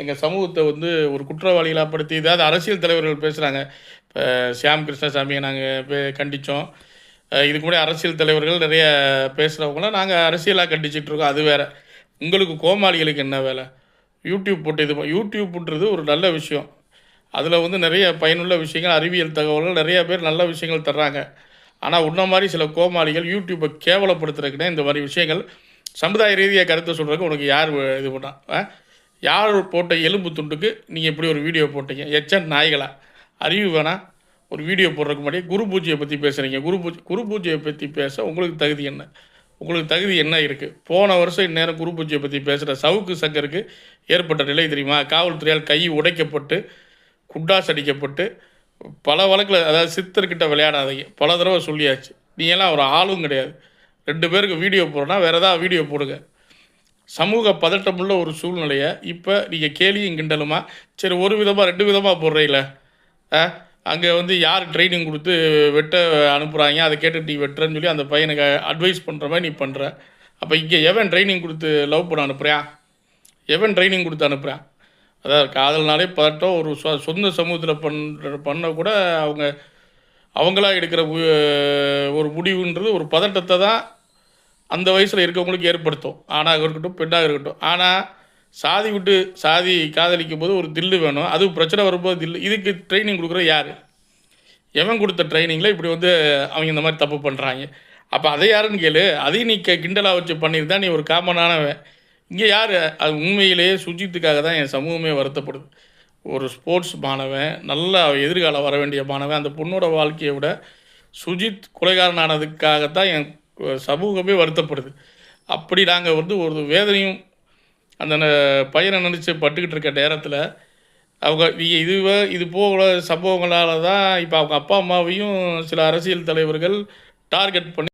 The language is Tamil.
எங்கள் சமூகத்தை வந்து ஒரு குற்றவாளிகளாக படுத்தி இதாவது அரசியல் தலைவர்கள் பேசுகிறாங்க இப்போ சியாம் கிருஷ்ணசாமியை நாங்கள் கண்டித்தோம் இதுக்கு முன்னாடி அரசியல் தலைவர்கள் நிறைய பேசுகிறவங்களாம் நாங்கள் அரசியலாக கண்டிச்சிட்ருக்கோம் அது வேறு. உங்களுக்கு கோமாளிகளுக்கு என்ன வேலை? யூடியூப் போட்டு இது யூடியூப்ன்றது ஒரு நல்ல விஷயம். அதில் வந்து நிறைய பயனுள்ள விஷயங்கள் அறிவியல் தகவல்கள் நிறைய பேர் நல்ல விஷயங்கள் தர்றாங்க. ஆனால் உன்ன மாதிரி சில கோமாளிகள் யூடியூப்பை கேவலப்படுத்துறதுக்குன்னே இந்த மாதிரி விஷயங்கள் சமுதாய ரீதியாக கருத்தை சொல்கிறதுக்கு உனக்கு யார் இது பண்ணா? ஆ? யார் போட்ட எலும்பு துண்டுக்கு நீங்கள் இப்படி ஒரு வீடியோ போட்டீங்க? எச்சன் நாய்களா? அறிவு வேணாம் ஒரு வீடியோ போடுறதுக்கு முன்னாடி குரு பூஜையை பற்றி பேசுகிறீங்க குரு பூஜை குரு பூஜையை பற்றி பேச உங்களுக்கு தகுதி என்ன? உங்களுக்கு தகுதி என்ன இருக்குது போன வருஷம் இந்நேரம் குரு பூஜையை பற்றி பேசுகிற சவுக்கு சங்கருக்கு ஏற்பட்ட நிலை தெரியுமா? காவல்துறையால் கை உடைக்கப்பட்டு குண்டாஸ் அடிக்கப்பட்டு பல வழக்கில் அதாவது சித்தர்கிட்ட விளையாடாதீங்க. பல தடவை சொல்லியாச்சு. நீ எல்லாம் ஒரு ஆளும் கிடையாது. ரெண்டு பேருக்கு வீடியோ போடுறோன்னா வேறு ஏதாவது வீடியோ போடுங்க. சமூக பதட்டமுள்ள ஒரு சூழ்நிலையை இப்போ நீங்கள் கேலியும் கிண்டலுமா? சரி ஒரு விதமாக ரெண்டு விதமாக போடுறீங்கள ஆ அங்கே வந்து யார் ட்ரைனிங் கொடுத்து வெட்ட அனுப்புகிறாங்க அதை கேட்டு நீ வெட்டுறன்னு சொல்லி அந்த பையனுக்கு அட்வைஸ் பண்ணுற மாதிரி நீ பண்ணுற அப்போ இங்கே எவன் ட்ரைனிங் கொடுத்து லவ் பண்ண அனுப்புகிறான் எவன் ட்ரைனிங் கொடுத்து அனுப்புகிறான் அதாவது காதல்னாலே பதட்டம். ஒரு சொ- சொந்த சமூகத்தில் பண்ணுற பண்ண கூட அவங்க அவங்களா எடுக்கிற ஒரு முடிவுன்றது ஒரு பதட்டத்தை தான் அந்த வயசில் இருக்கவங்களுக்கு ஏற்படுத்தும். ஆணாக இருக்கட்டும் பெண்ணாக இருக்கட்டும். ஆனால் சாதி விட்டு சாதி காதலிக்கும் போது ஒரு தில்லு வேணும். அது பிரச்சனை வரும்போது தில்லு. இதுக்கு ட்ரைனிங் கொடுக்குற யார்? எவன் கொடுத்த ட்ரைனிங்கில் இப்படி வந்து அவங்க இந்த மாதிரி தப்பு பண்ணுறாங்க அப்போ அதை யாருன்னு கேளு. அதையும் நீ க- கிண்டலாக வச்சு பண்ணியிருந்தா நீ ஒரு காமனானவன் இங்கே யார்? அது உண்மையிலேயே சுஜித்துக்காக தான் என் சமூகமே வருத்தப்படுது. ஒரு ஸ்போர்ட்ஸ் மாணவன் நல்ல எதிர்காலம் வர வேண்டிய மாணவன் அந்த பொண்ணோட வாழ்க்கையை விட சுஜித் கொலைகாரனானதுக்காகத்தான் என் சமூகமே வருத்தப்படுது. அப்படி நாங்கள் வந்து ஒரு வேதனையும் அந்த ந- பையனை நினச்சி பட்டுக்கிட்டு இருக்க நேரத்தில் அவங்க நீ- இதுவே இது போல சம்பவங்களால் தான் இப்போ அவங்க அப்பா அம்மாவையும் சில அரசியல் தலைவர்கள் டார்கெட் பண்ணி